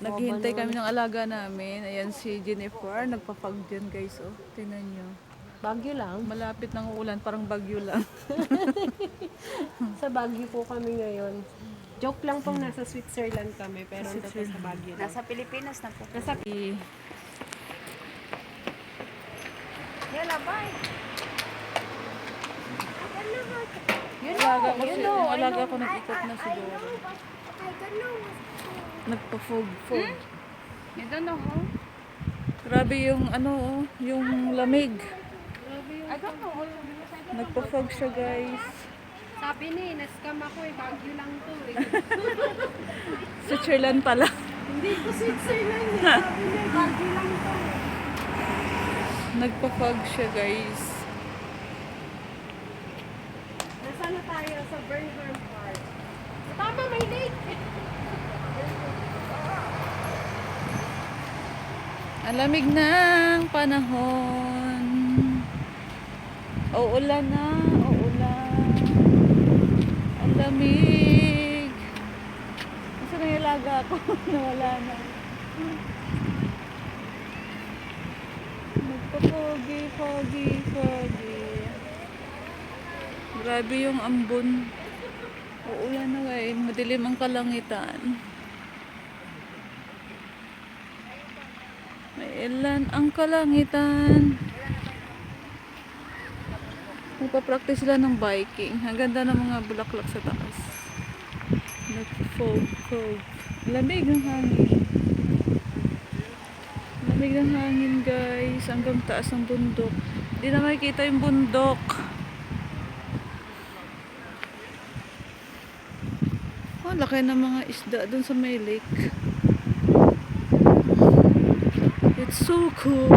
Naghihintay kami ng alaga namin. Ayan si Jennifer, nagpapag dyan guys. Oh, tingnan nyo. Bagyo lang. Malapit ng ulan, parang bagyo lang. Sa Baguio po kami ngayon. Joke lang pong nasa Switzerland kami, pero ito po sa Baguio lang. Nasa Pilipinas na po. Nasa I- Yala, bye. Alaga ko, you si- know, yung I alaga ko nag-ikot na siguro. Nagpa-fog-fog. You don't know how? Grabe yung ano, oh, yung lamig. I don't know how to because I don't Nagpa-fog siya guys. Sabi ni, na-scam ako eh, Baguio lang to eh. Switzerland pala. Hindi ko Switzerland eh. Sabi niya, Baguio lang to eh. Nagpa-fog siya guys. Nasaan na tayo? Sa Burnham Park. Tama, may lake! Ang lamig ng panahon. Uulan na, uulan. Ang lamig. Gusto na yung laga ko. Nawala na. Nagpa-foggy, foggy, foggy. Grabe yung ambon. Uulan na ngayon. Madilim ang kalangitan. May ilan ang kalangitan. Magpa-practice sila ng biking. Ang ganda ng mga bulaklak sa taas. Nag-fog, fog. Lamig ng hangin. Lamig ng hangin guys. Hanggang taas ng bundok. Hindi na makikita yung bundok. Oh, laki ng mga isda dun sa may lake. So cold.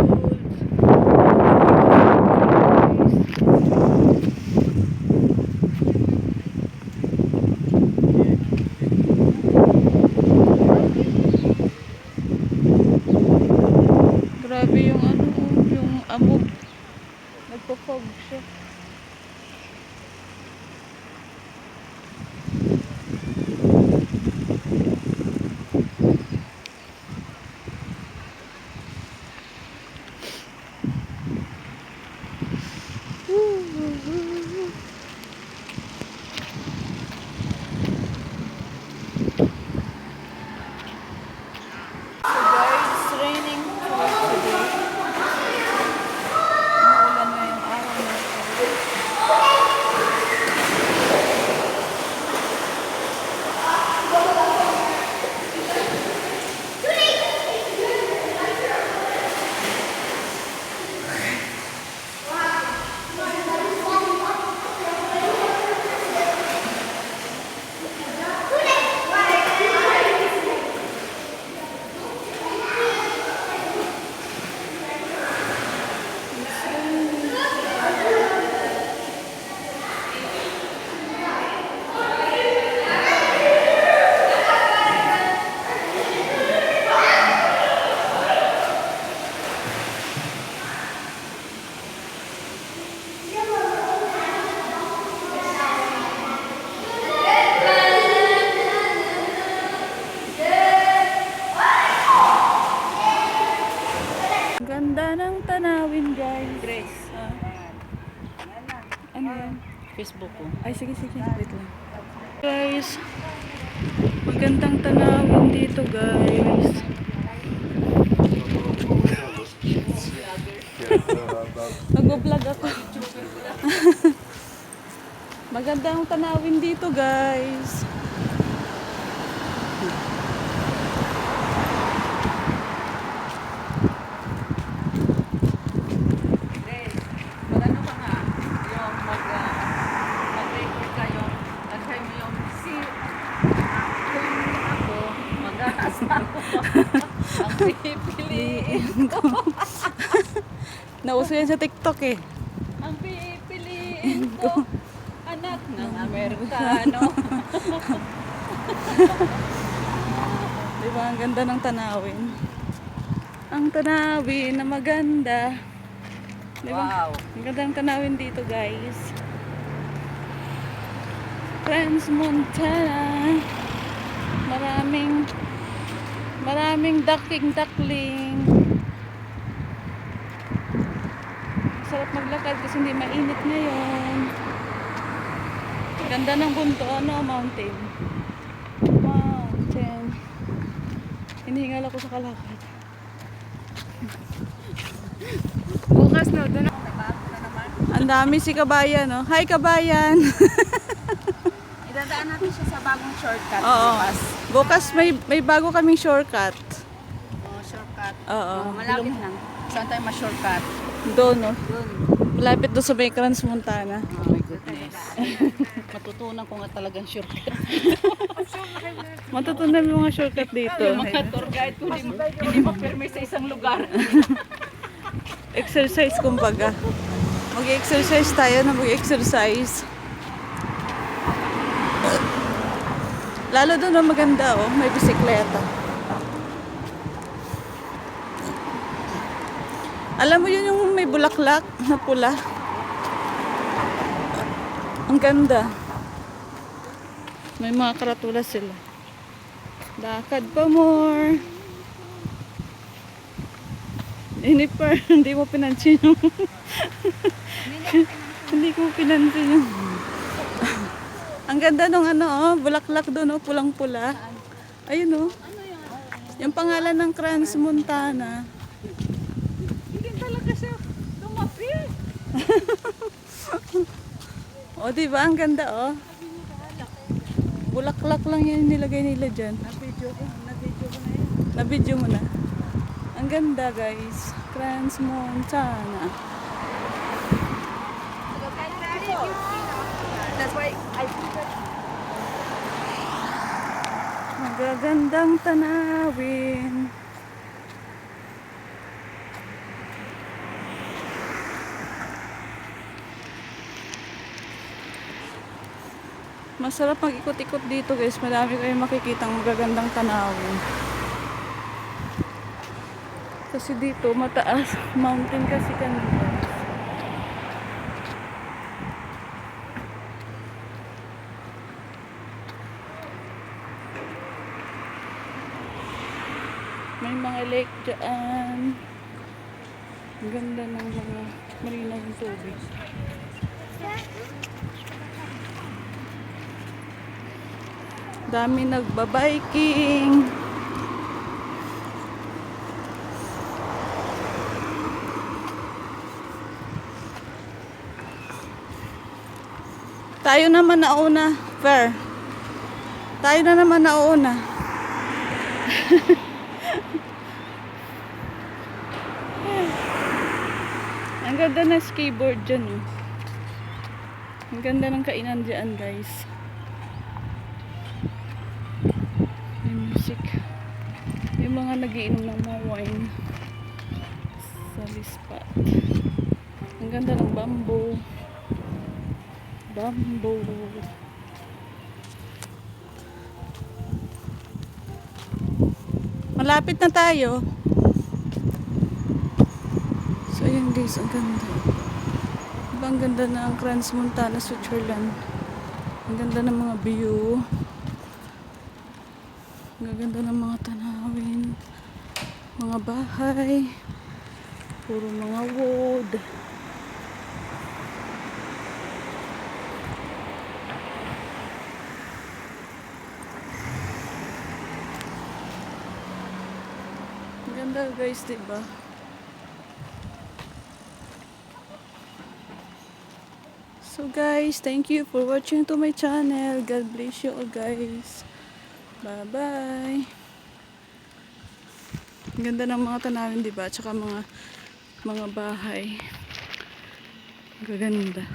Grabe yung ano, oh, yung amog. Nagpo-fog siya. So guys, it's raining for today. Umuulan na yung araw na ito. Ang Ganda ng tanawin guys. Grace. ano yan? Facebook ko. Ay, sige, sige. Wait lang. Guys, magandang tanawin dito, guys. Nag-vlog ako. magandang tanawin dito, guys. Grace, pag ano ka nga, yung mag, uh, mag-record kayo, nag-try mo yung si, kung ako, mag-aas ako. Ang pipiliin ko. Nauso yan sa TikTok eh. Ang pipiliin ko. Anak ng Amerikano. Di ba? Ang ganda ng tanawin. Ang tanawin na maganda. Di ba? Wow. Ang ganda ng tanawin dito, guys. Friends Montana. Maraming Maraming ducking duckling. Sarap maglakad kasi hindi mainit ngayon. Ganda ng bunto, ano, mountain. Mountain. Hinihingal ako sa kalakad. Bukas na, doon Ang dami si Kabayan, no? Hi, Kabayan! Idadaan natin siya sa bagong shortcut. Oo. bukas. Bukas may, may bago kaming shortcut. Oh, shortcut. Oo. Oh, malapit lang. Saan tayo ma-shortcut? Doon, no? Doon. Malapit doon sa may Crans Montana. Oh my goodness. Matutunan ko nga talagang shortcut. Matutunan mo mga shortcut dito. Yung mga tour guide ko, hindi hindi mo permit sa isang lugar. Exercise kumbaga. Mag-exercise tayo na mag-exercise. Lalo doon ang maganda oh, may bisikleta. Alam mo yun yung may bulaklak na pula. Ang ganda. May mga karatula sila. Lakad pa more. Iniper, hindi mo pinansin yung... hindi ko pinansin yung... Ang ganda nung ano, oh, bulaklak doon, oh, pulang-pula. Ayun, oh. Yung pangalan ng Crans Montana. Hindi talaga siya lumapit. O, di ba? Ang ganda, oh. Bulaklak lang yan nilagay nila dyan. Na-video ko, na-video ko na yun. Na-video mo na. Ang ganda, guys. Crans Montana. That's why I Magagandang tanawin. Masarap mag-ikot-ikot dito guys. Marami kayong makikitang magagandang tanawin. Kasi dito mataas. Mountain kasi kanina. May mga lake dyan. Ang ganda ng mga marina ng tubig. Dami nagbabiking. Tayo naman nauna, Fair. Tayo na naman nauna. Ang ganda na skateboard dyan. Oh. Ang ganda ng kainan dyan, guys. Mga nagiinom ng mga wine sa spot. Ang ganda ng bamboo. Bamboo. Malapit na tayo. So, ayan guys, ang ganda. Diba, ang ganda na ang Crans Montana, Switzerland. Ang ganda ng mga view. Ang ganda ng mga tanawin. Mga bahay. Puro mga wood. Ganda guys, diba? So guys, thank you for watching to my channel. God bless you all guys. Bye-bye. Ganda ng mga tanawin, di ba? Tsaka mga mga bahay. Gaganda.